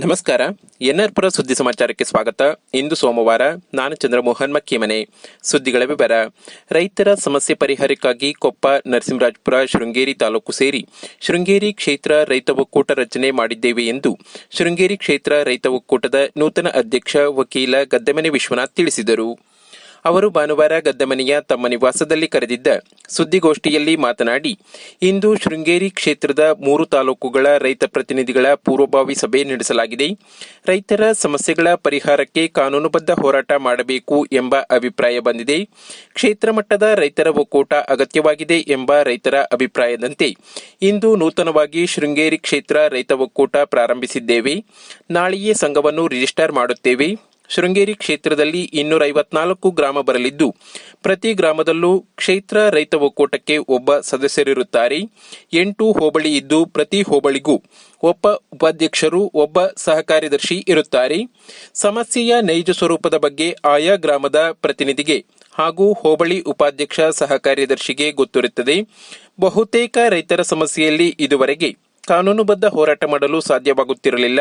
ನಮಸ್ಕಾರ. ಎನ್ಆರ್ಪುರ ಸುದ್ದಿ ಸಮಾಚಾರಕ್ಕೆ ಸ್ವಾಗತ. ಇಂದು ಸೋಮವಾರ, ನಾನು ಚಂದ್ರಮೋಹನ್ ಮಕ್ಕಿಮನೆ. ಸುದ್ದಿಗಳ ವಿವರ. ರೈತರ ಸಮಸ್ಯೆ ಪರಿಹಾರಕ್ಕಾಗಿ ಕೊಪ್ಪ, ನರಸಿಂಹರಾಜಪುರ, ಶೃಂಗೇರಿ ತಾಲೂಕು ಸೇರಿ ಶೃಂಗೇರಿ ಕ್ಷೇತ್ರ ರೈತ ಒಕ್ಕೂಟ ರಚನೆ ಮಾಡಿದ್ದೇವೆ ಎಂದು ಶೃಂಗೇರಿ ಕ್ಷೇತ್ರ ರೈತ ಒಕ್ಕೂಟದ ನೂತನ ಅಧ್ಯಕ್ಷ ವಕೀಲ ಗದ್ದೆಮನೆ ವಿಶ್ವನಾಥ್ ತಿಳಿಸಿದರು. ಅವರು ಭಾನುವಾರ ಗದ್ದಮನೆಯ ತಮ್ಮ ನಿವಾಸದಲ್ಲಿ ಕರೆದಿದ್ದ ಸುದ್ದಿಗೋಷ್ಠಿಯಲ್ಲಿ ಮಾತನಾಡಿ, ಇಂದು ಶೃಂಗೇರಿ ಕ್ಷೇತ್ರದ ಮೂರು ತಾಲೂಕುಗಳ ರೈತ ಪ್ರತಿನಿಧಿಗಳ ಪೂರ್ವಭಾವಿ ಸಭೆ ನಡೆಸಲಾಗಿದೆ. ರೈತರ ಸಮಸ್ಯೆಗಳ ಪರಿಹಾರಕ್ಕೆ ಕಾನೂನುಬದ್ಧ ಹೋರಾಟ ಮಾಡಬೇಕು ಎಂಬ ಅಭಿಪ್ರಾಯ ಬಂದಿದೆ. ಕ್ಷೇತ್ರ ಮಟ್ಟದ ರೈತರ ಒಕ್ಕೂಟ ಅಗತ್ಯವಾಗಿದೆ ಎಂಬ ರೈತರ ಅಭಿಪ್ರಾಯದಂತೆ ಇಂದು ನೂತನವಾಗಿ ಶೃಂಗೇರಿ ಕ್ಷೇತ್ರ ರೈತ ಒಕ್ಕೂಟ ಪ್ರಾರಂಭಿಸಿದ್ದೇವೆ. ನಾಳೆಯೇ ಸಂಘವನ್ನು ರಿಜಿಸ್ಟರ್ ಮಾಡುತ್ತೇವೆ. ಶೃಂಗೇರಿ ಕ್ಷೇತ್ರದಲ್ಲಿ ಇನ್ನೂರ ಐವತ್ನಾಲ್ಕು ಗ್ರಾಮ ಬರಲಿದ್ದು, ಪ್ರತಿ ಗ್ರಾಮದಲ್ಲೂ ಕ್ಷೇತ್ರ ರೈತ ಒಕ್ಕೂಟಕ್ಕೆ ಒಬ್ಬ ಸದಸ್ಯರಿರುತ್ತಾರೆ. ಎಂಟು ಹೋಬಳಿ ಇದ್ದು ಪ್ರತಿ ಹೋಬಳಿಗೂ ಒಬ್ಬ ಉಪಾಧ್ಯಕ್ಷರು, ಒಬ್ಬ ಸಹಕಾರ್ಯದರ್ಶಿ ಇರುತ್ತಾರೆ. ಸಮಸ್ಯೆಯ ನೈಜ ಸ್ವರೂಪದ ಬಗ್ಗೆ ಆಯಾ ಗ್ರಾಮದ ಪ್ರತಿನಿಧಿಗೆ ಹಾಗೂ ಹೋಬಳಿ ಉಪಾಧ್ಯಕ್ಷ ಸಹಕಾರ್ಯದರ್ಶಿಗೆ ಗೊತ್ತಿರುತ್ತದೆ. ಬಹುತೇಕ ರೈತರ ಸಮಸ್ಯೆಯಲ್ಲಿ ಇದುವರೆಗೆ ಕಾನೂನುಬದ್ಧ ಹೋರಾಟ ಮಾಡಲು ಸಾಧ್ಯವಾಗುತ್ತಿರಲಿಲ್ಲ.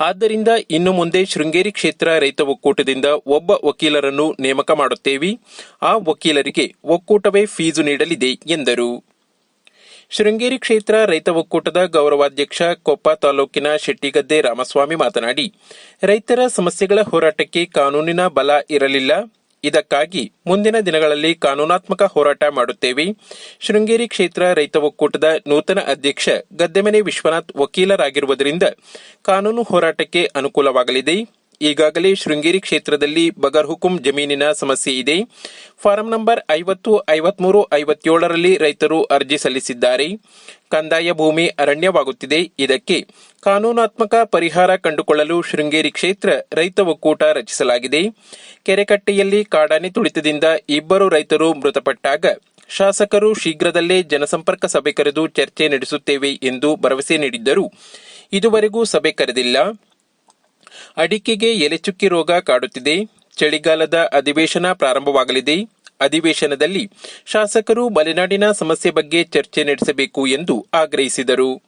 ಆದ್ದರಿಂದ ಇನ್ನು ಮುಂದೆ ಶೃಂಗೇರಿ ಕ್ಷೇತ್ರ ರೈತ ಒಕ್ಕೂಟದಿಂದ ಒಬ್ಬ ವಕೀಲರನ್ನು ನೇಮಕ ಮಾಡುತ್ತೇವೆ. ಆ ವಕೀಲರಿಗೆ ಒಕ್ಕೂಟವೇ ಫೀಸು ನೀಡಲಿದೆ ಎಂದರು. ಶೃಂಗೇರಿ ಕ್ಷೇತ್ರ ರೈತ ಒಕ್ಕೂಟದ ಗೌರವಾಧ್ಯಕ್ಷ ಕೊಪ್ಪ ತಾಲೂಕಿನ ಶೆಟ್ಟಿಗದ್ದೆ ರಾಮಸ್ವಾಮಿ ಮಾತನಾಡಿ, ರೈತರ ಸಮಸ್ಯೆಗಳ ಹೋರಾಟಕ್ಕೆ ಕಾನೂನಿನ ಬಲ ಇರಲಿಲ್ಲ. ಇದಕ್ಕಾಗಿ ಮುಂದಿನ ದಿನಗಳಲ್ಲಿ ಕಾನೂನಾತ್ಮಕ ಹೋರಾಟ ಮಾಡುತ್ತೇವೆ. ಶೃಂಗೇರಿ ಕ್ಷೇತ್ರ ರೈತ ಒಕ್ಕೂಟದ ನೂತನ ಅಧ್ಯಕ್ಷ ಗದ್ದೆಮನೆ ವಿಶ್ವನಾಥ್ ವಕೀಲರಾಗಿರುವುದರಿಂದ ಕಾನೂನು ಹೋರಾಟಕ್ಕೆ ಅನುಕೂಲವಾಗಲಿದೆ. ಈಗಾಗಲೇ ಶೃಂಗೇರಿ ಕ್ಷೇತ್ರದಲ್ಲಿ ಬಗರ್ ಹುಕುಂ ಜಮೀನಿನ ಸಮಸ್ಯೆ ಇದೆ. ಫಾರಂ ನಂಬರ್ ಐವತ್ತು, ಐವತ್ಮೂರು, ಐವತ್ತೇಳರಲ್ಲಿ ರೈತರು ಅರ್ಜಿ ಸಲ್ಲಿಸಿದ್ದಾರೆ. ಕಂದಾಯ ಭೂಮಿ ಅರಣ್ಯವಾಗುತ್ತಿದೆ. ಇದಕ್ಕೆ ಕಾನೂನಾತ್ಮಕ ಪರಿಹಾರ ಕಂಡುಕೊಳ್ಳಲು ಶೃಂಗೇರಿ ಕ್ಷೇತ್ರ ರೈತ ಒಕ್ಕೂಟ ರಚಿಸಲಾಗಿದೆ. ಕೆರೆಕಟ್ಟೆಯಲ್ಲಿ ಕಾಡಾನೆ ತುಳಿತದಿಂದ ಇಬ್ಬರು ರೈತರು ಮೃತಪಟ್ಟಾಗ ಶಾಸಕರು ಶೀಘ್ರದಲ್ಲೇ ಜನಸಂಪರ್ಕ ಸಭೆ ಕರೆದು ಚರ್ಚೆ ನಡೆಸುತ್ತೇವೆ ಎಂದು ಭರವಸೆ ನೀಡಿದ್ದರು. ಇದುವರೆಗೂ ಸಭೆ ಕರೆದಿಲ್ಲ. ಅಡಿಕೆಗೆ ಎಲೆಚುಕ್ಕಿ ರೋಗ ಕಾಡುತ್ತಿದೆ. ಚಳಿಗಾಲದ ಅಧಿವೇಶನ ಪ್ರಾರಂಭವಾಗಲಿದೆ. ಅಧಿವೇಶನದಲ್ಲಿ ಶಾಸಕರು ಮಲೆನಾಡಿನ ಸಮಸ್ಯೆ ಬಗ್ಗೆ ಚರ್ಚೆ ನಡೆಸಬೇಕು ಎಂದು ಆಗ್ರಹಿಸಿದರು.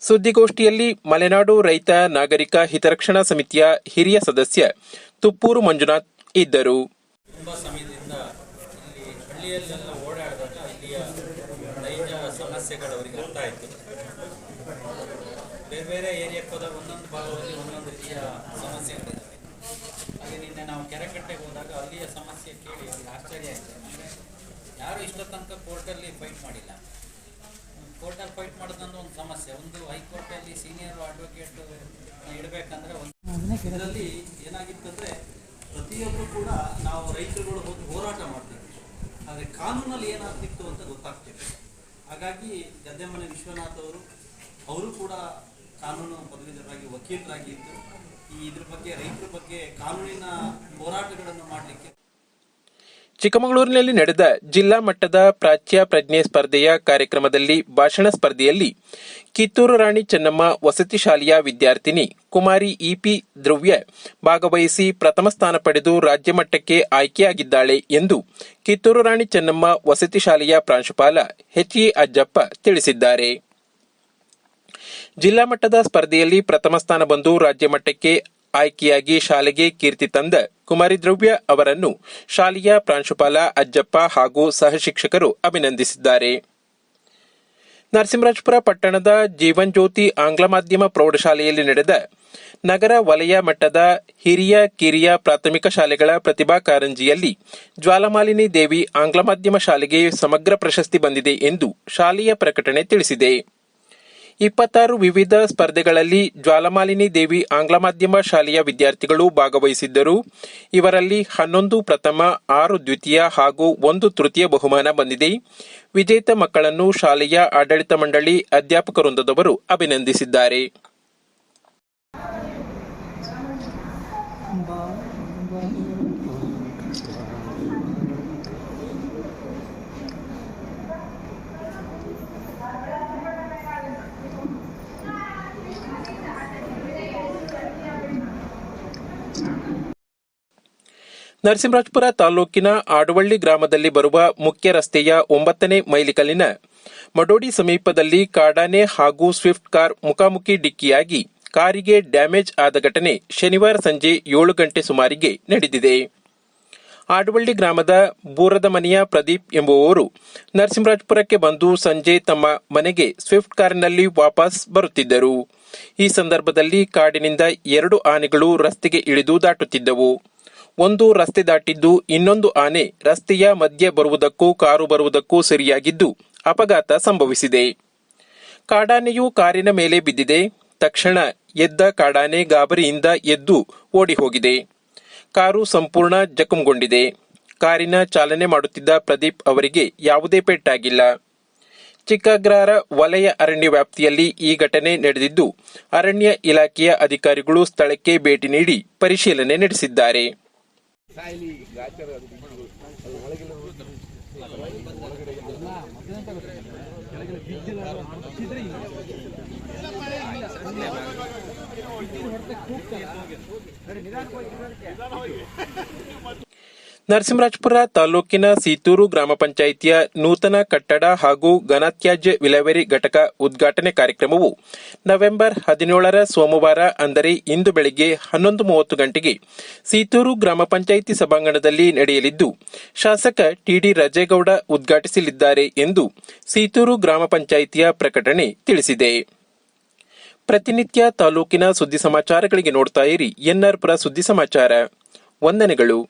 ಸುದ್ದಿಗೋಷ್ಠಿಯಲ್ಲಿ ಮಲೆನಾಡು ರೈತ ನಾಗರಿಕ ಹಿತರಕ್ಷಣಾ ಸಮಿತಿಯ ಹಿರಿಯ ಸದಸ್ಯ ತುಪ್ಪೂರು ಮಂಜುನಾಥ್ ಇದ್ದರು. ಹಳ್ಳಿಯಲ್ಲೆಲ್ಲ ಓಡಾಡಿದಾಗ ಇಲ್ಲಿಯ ರೈತ ಅರ್ಥ ಆಯಿತು. ಬೇರೆ ಬೇರೆ ಏರಿಯಾಕ್ಕೆ ಹೋದಾಗ ಒಂದೊಂದು ಭಾಗದಲ್ಲಿ ಒಂದೊಂದು ರೀತಿಯ ಸಮಸ್ಯೆಗಳಿದ್ದಾವೆ. ಹಾಗೆ ನಿನ್ನೆ ನಾವು ಕೆರೆಕಟ್ಟೆಗೆ ಹೋದಾಗ ಅಲ್ಲಿಯ ಸಮಸ್ಯೆ ಕೇಳಿ ಅವ್ರಿಗೆ ಆಶ್ಚರ್ಯ ಆಯಿತು. ಅಂದರೆ ಯಾರು ಇಷ್ಟೋ ತನಕ ಕೋರ್ಟಲ್ಲಿ ಫೈಟ್ ಮಾಡಿಲ್ಲ. ಕೋರ್ಟಲ್ಲಿ ಫೈಟ್ ಮಾಡೋದೊಂದು ಒಂದು ಸಮಸ್ಯೆ. ಒಂದು ಹೈಕೋರ್ಟಲ್ಲಿ ಸೀನಿಯರ್ ಅಡ್ವೊಕೇಟ್ ಇಡಬೇಕಂದ್ರೆ ಒಂದು ಇದರಲ್ಲಿ ಏನಾಗಿತ್ತಂದ್ರೆ ಪ್ರತಿಯೊಬ್ಬರು ಕೂಡ ನಾವು ರೈತರುಗಳು ಹೋಗಿ ಹೋರಾಟ ಮಾಡ್ತೀವಿ. ಆದರೆ ಕಾನೂನಲ್ಲಿ ಏನಾಗ್ತಿತ್ತು ಅಂತ ಗೊತ್ತಾಗ್ತಿತ್ತು ಹಾಗಾಗಿ ಗದ್ದೆಮನೆ ವಿಶ್ವನಾಥ್ ಅವರು ಅವರು ಕೂಡ ಕಾನೂನು ಪದವೀಧರರಾಗಿ, ವಕೀಲರಾಗಿ ಇದ್ದು, ಈ ಇದ್ರ ಬಗ್ಗೆ, ರೈತರ ಬಗ್ಗೆ ಕಾನೂನಿನ ಹೋರಾಟಗಳನ್ನು ಮಾಡಲಿಕ್ಕೆ. ಚಿಕ್ಕಮಗಳೂರಿನಲ್ಲಿ ನಡೆದ ಜಿಲ್ಲಾ ಮಟ್ಟದ ಪ್ರಾಚ್ಯ ಪ್ರಜ್ಞೆ ಸ್ಪರ್ಧೆಯ ಕಾರ್ಯಕ್ರಮದಲ್ಲಿ ಭಾಷಣ ಸ್ಪರ್ಧೆಯಲ್ಲಿ ಕಿತ್ತೂರು ರಾಣಿ ಚೆನ್ನಮ್ಮ ವಸತಿ ಶಾಲೆಯ ವಿದ್ಯಾರ್ಥಿನಿ ಕುಮಾರಿ ಇಪಿ ದ್ರವ್ಯ ಭಾಗವಹಿಸಿ ಪ್ರಥಮ ಸ್ಥಾನ ಪಡೆದು ರಾಜ್ಯ ಮಟ್ಟಕ್ಕೆ ಆಯ್ಕೆಯಾಗಿದ್ದಾಳೆ ಎಂದು ಕಿತ್ತೂರು ರಾಣಿ ಚೆನ್ನಮ್ಮ ವಸತಿ ಶಾಲೆಯ ಪ್ರಾಂಶುಪಾಲ ಎಚ್ ಎ ಅಜ್ಜಪ್ಪ ತಿಳಿಸಿದ್ದಾರೆ. ಜಿಲ್ಲಾ ಮಟ್ಟದ ಸ್ಪರ್ಧೆಯಲ್ಲಿ ಪ್ರಥಮ ಸ್ಥಾನ ಬಂದು ರಾಜ್ಯ ಮಟ್ಟಕ್ಕೆ ಆಯ್ಕೆಯಾಗಿ ಶಾಲೆಗೆ ಕೀರ್ತಿ ತಂದ ಕುಮಾರಿ ದ್ರವ್ಯ ಅವರನ್ನು ಶಾಲೆಯ ಪ್ರಾಂಶುಪಾಲ ಅಜ್ಜಪ್ಪ ಹಾಗೂ ಸಹಶಿಕ್ಷಕರು ಅಭಿನಂದಿಸಿದ್ದಾರೆ. ನರಸಿಂಹರಾಜಪುರ ಪಟ್ಟಣದ ಜೀವನ್ ಜ್ಯೋತಿ ಆಂಗ್ಲ ಮಾಧ್ಯಮ ಪ್ರೌಢಶಾಲೆಯಲ್ಲಿ ನಡೆದ ನಗರ ವಲಯ ಮಟ್ಟದ ಹಿರಿಯ ಕಿರಿಯ ಪ್ರಾಥಮಿಕ ಶಾಲೆಗಳ ಪ್ರತಿಭಾ ಕಾರಂಜಿಯಲ್ಲಿ ಜ್ವಾಲಮಾಲಿನಿ ದೇವಿ ಆಂಗ್ಲ ಮಾಧ್ಯಮ ಶಾಲೆಗೆ ಸಮಗ್ರ ಪ್ರಶಸ್ತಿ ಬಂದಿದೆ ಎಂದು ಶಾಲೆಯ ಪ್ರಕಟಣೆ ತಿಳಿಸಿದೆ. ಇಪ್ಪತ್ತಾರು ವಿವಿಧ ಸ್ಪರ್ಧೆಗಳಲ್ಲಿ ಜ್ವಾಲಮಾಲಿನಿ ದೇವಿ ಆಂಗ್ಲ ಮಾಧ್ಯಮ ಶಾಲೆಯ ವಿದ್ಯಾರ್ಥಿಗಳು ಭಾಗವಹಿಸಿದ್ದರು. ಇವರಲ್ಲಿ ಹನ್ನೊಂದು ಪ್ರಥಮ, ಆರು ದ್ವಿತೀಯ ಹಾಗೂ ಒಂದು ತೃತೀಯ ಬಹುಮಾನ ಬಂದಿದೆ. ವಿಜೇತ ಮಕ್ಕಳನ್ನು ಶಾಲೆಯ ಆಡಳಿತ ಮಂಡಳಿ ಅಧ್ಯಾಪಕ ವೃಂದದವರು ಅಭಿನಂದಿಸಿದ್ದಾರೆ. ನರಸಿಂಹರಾಜಪುರ ತಾಲೂಕಿನ ಆಡುವಳ್ಳಿ ಗ್ರಾಮದಲ್ಲಿ ಬರುವ ಮುಖ್ಯ ರಸ್ತೆಯ ಒಂಬತ್ತನೇ ಮೈಲಿಕಲ್ಲಿನ ಮಡೋಡಿ ಸಮೀಪದಲ್ಲಿ ಕಾಡಾನೆ ಹಾಗೂ ಸ್ವಿಫ್ಟ್ ಕಾರ್ ಮುಖಾಮುಖಿ ಡಿಕ್ಕಿಯಾಗಿ ಕಾರಿಗೆ ಡ್ಯಾಮೇಜ್ ಆದ ಘಟನೆ ಶನಿವಾರ ಸಂಜೆ ಏಳು ಗಂಟೆ ಸುಮಾರಿಗೆ ನಡೆದಿದೆ. ಆಡವಳ್ಳಿ ಗ್ರಾಮದ ಬೂರದ ಮನೆಯ ಪ್ರದೀಪ್ ಎಂಬುವವರು ನರಸಿಂಹರಾಜಪುರಕ್ಕೆ ಬಂದು ಸಂಜೆ ತಮ್ಮ ಮನೆಗೆ ಸ್ವಿಫ್ಟ್ ಕಾರಿನಲ್ಲಿ ವಾಪಸ್ ಬರುತ್ತಿದ್ದರು. ಈ ಸಂದರ್ಭದಲ್ಲಿ ಕಾಡಿನಿಂದ ಎರಡು ಆನೆಗಳು ರಸ್ತೆಗೆ ಇಳಿದು ದಾಟುತ್ತಿದ್ದವು. ಒಂದು ರಸ್ತೆ ದಾಟಿದ್ದು ಇನ್ನೊಂದು ಆನೆ ರಸ್ತೆಯ ಮಧ್ಯೆ ಬರುವುದಕ್ಕೂ ಕಾರು ಬರುವುದಕ್ಕೂ ಸರಿಯಾಗಿದ್ದು ಅಪಘಾತ ಸಂಭವಿಸಿದೆ. ಕಾಡಾನೆಯು ಕಾರಿನ ಮೇಲೆ ಬಿದ್ದಿದೆ. ತಕ್ಷಣ ಎದ್ದ ಕಾಡಾನೆ ಗಾಬರಿಯಿಂದ ಎದ್ದು ಓಡಿ ಹೋಗಿದೆ ಕಾರು ಸಂಪೂರ್ಣ ಜಖಂಗೊಂಡಿದೆ. ಕಾರಿನ ಚಾಲನೆ ಮಾಡುತ್ತಿದ್ದ ಪ್ರದೀಪ್ ಅವರಿಗೆ ಯಾವುದೇ ಪೆಟ್ಟಾಗಿಲ್ಲ. ಚಿಕ್ಕಗ್ರಾರ ವಲಯ ಅರಣ್ಯ ವ್ಯಾಪ್ತಿಯಲ್ಲಿ ಈ ಘಟನೆ ನಡೆದಿದ್ದು, ಅರಣ್ಯ ಇಲಾಖೆಯ ಅಧಿಕಾರಿಗಳು ಸ್ಥಳಕ್ಕೆ ಭೇಟಿ ನೀಡಿ ಪರಿಶೀಲನೆ ನಡೆಸಿದ್ದಾರೆ. ಸಾಯಿಲಿ ಗಾಚಾರ ಅದು ಬಿದ್ದು ಅದು ಒಳಗೆಲ್ಲ ಒಳಗಡೆ ಇಲ್ಲ ನಿಧಾನವಾಗಿ ನರಸಿಂಹರಾಜಪುರ ತಾಲೂಕಿನ ಸೀತೂರು ಗ್ರಾಮ ಪಂಚಾಯಿತಿಯ ನೂತನ ಕಟ್ಟಡ ಹಾಗೂ ಘನತ್ಯಾಜ್ಯ ವಿಲೇವಾರಿ ಘಟಕ ಉದ್ಘಾಟನೆ ಕಾರ್ಯಕ್ರಮವು ನವೆಂಬರ್ ಹದಿನೇಳರ ಸೋಮವಾರ, ಅಂದರೆ ಇಂದು ಬೆಳಗ್ಗೆ ಹನ್ನೊಂದು ಮೂವತ್ತು ಗಂಟೆಗೆ ಸೀತೂರು ಗ್ರಾಮ ಪಂಚಾಯಿತಿ ಸಭಾಂಗಣದಲ್ಲಿ ನಡೆಯಲಿದ್ದು, ಶಾಸಕ ಟಿಡಿ ರಾಜೇಗೌಡ ಉದ್ಘಾಟಿಸಲಿದ್ದಾರೆ ಎಂದು ಸೀತೂರು ಗ್ರಾಮ ಪಂಚಾಯಿತಿಯ ಪ್ರಕಟಣೆ ತಿಳಿಸಿದೆ. ಪ್ರತಿನಿತ್ಯ ತಾಲೂಕಿನ ಸುದ್ದಿ ಸಮಾಚಾರಗಳಿಗೆ ನೋಡ್ತಾ ಇರಿ ಎನ್ಆರ್ಪುರ ಸುದ್ದಿ ಸಮಾಚಾರ. ವಂದನೆಗಳು.